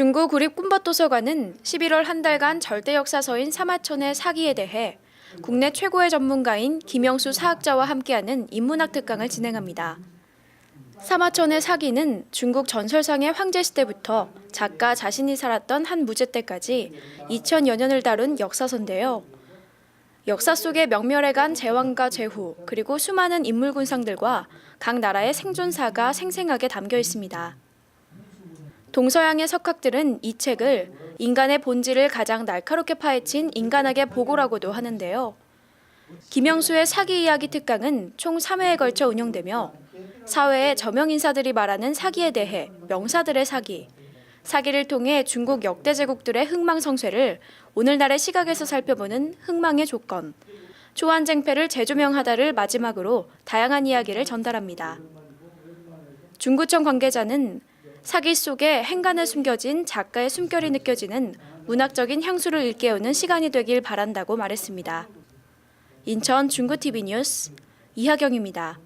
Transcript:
중구 구립꿈밭도서관은 11월 한 달간 절대 역사서인 사마천의 사기에 대해 국내 최고의 전문가인 김영수 사학자와 함께하는 인문학 특강을 진행합니다. 사마천의 사기는 중국 전설상의 황제 시대부터 작가 자신이 살았던 한 무제 때까지 2000여 년을 다룬 역사서인데요. 역사 속에 명멸해간 제왕과 제후 그리고 수많은 인물 군상들과 각 나라의 생존사가 생생하게 담겨 있습니다. 동서양의 석학들은 이 책을 인간의 본질을 가장 날카롭게 파헤친 인간학의 보고라고도 하는데요. 김영수의 사기 이야기 특강은 총 3회에 걸쳐 운영되며 사회의 저명 인사들이 말하는 사기에 대해 명사들의 사기, 사기를 통해 중국 역대 제국들의 흥망성쇠를 오늘날의 시각에서 살펴보는 흥망의 조건, 초안쟁패를 재조명하다를 마지막으로 다양한 이야기를 전달합니다. 중구청 관계자는 사기 속에 행간에 숨겨진 작가의 숨결이 느껴지는 문학적인 향수를 일깨우는 시간이 되길 바란다고 말했습니다. 인천 중구TV 뉴스 이하경입니다.